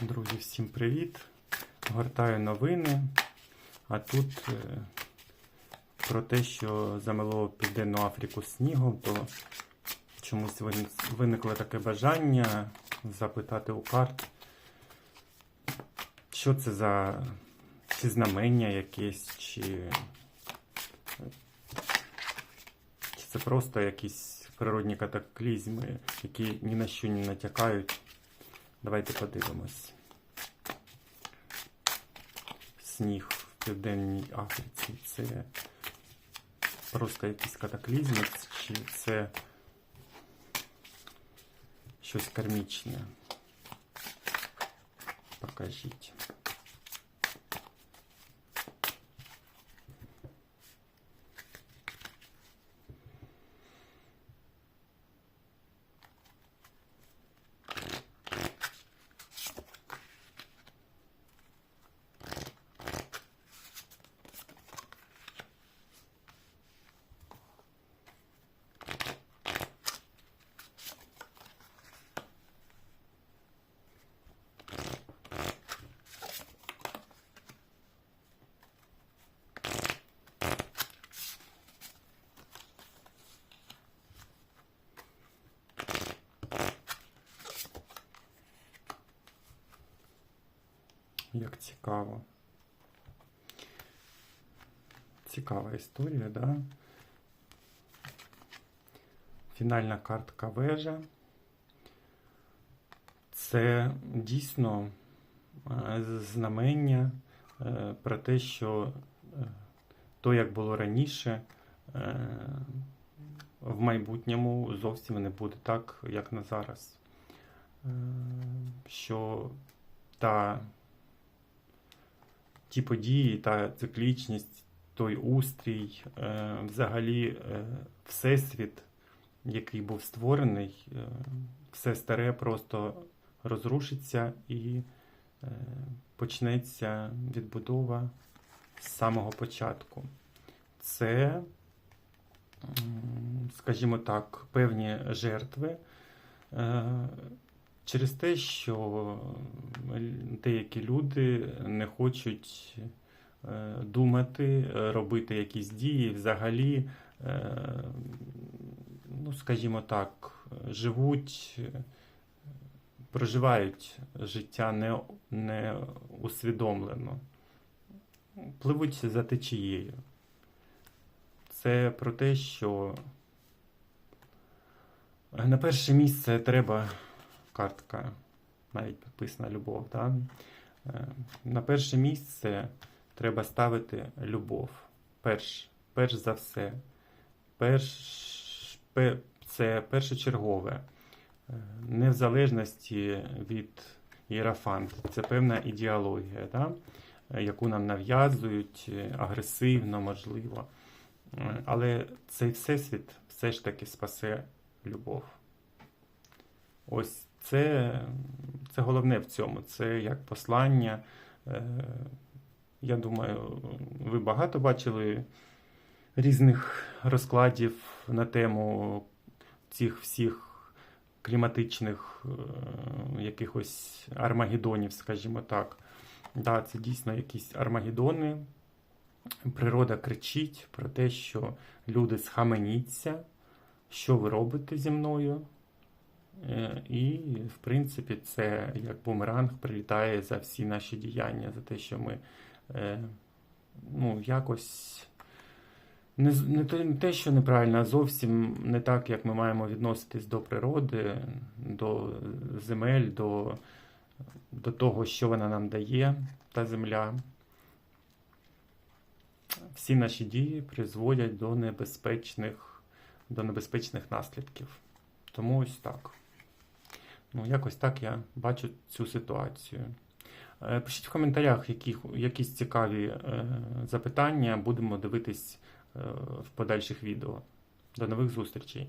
Друзі, всім привіт! Гортаю новини. А тут е, про те, що замело Південну Африку снігом, то чомусь виникло таке бажання запитати у карт, що це за чи знамення якесь, чи, чи це просто якісь природні катаклізми, які ні на що не натякають. Давайте подивимось. Сніг в Південній Африці це просто якийсь катаклізм, чи це щось кармічне. Покажіть. Як цікаво. Цікава історія, да? Фінальна картка вежа. Це дійсно е, знамення е, про те, що е, то, як було раніше, в майбутньому зовсім не буде так, як на зараз. Що та ті події, та циклічність, той устрій, е, взагалі е, всесвіт, який був створений, е, все старе просто розрушиться і почнеться відбудова з самого початку. Це, скажімо так, певні жертви. Е, Через те, що деякі люди не хочуть е, думати, е, робити якісь дії, взагалі, е, ну, скажімо так, живуть, е, проживають життя не, не усвідомлено, пливуть за течією. Це про те, що на перше місце треба картка, навіть підписана любов. Да? Е, На перше місце треба ставити любов. Перш, перш за все. Перш, пе- це першочергове. Е, Не в залежності від іерафант. Це певна ідеологія, да? е, яку нам нав'язують агресивно, можливо. Але цей всесвіт все ж таки спасе любов. Ось це, це головне в цьому. Це як послання. Е, Я думаю, ви багато бачили різних розкладів на тему цих всіх кліматичних е, якихось армагеддонів, скажімо так. Да, це дійсно якісь армагеддони. Природа кричить про те, що люди схаменіться, що ви робите зі мною. І, в принципі, це як бумеранг прилітає за всі наші діяння, за те, що ми е, ну, якось не, не, те, не те, що неправильно, а зовсім не так, як ми маємо відноситись до природи, до земель, до, до того, що вона нам дає, та земля. Всі наші дії призводять до небезпечних, до небезпечних наслідків. Тому ось так. Ну, якось так я бачу цю ситуацію. Е, Пишіть в коментарях, які, якісь цікаві е, запитання. Будемо дивитись е, в подальших відео. До нових зустрічей!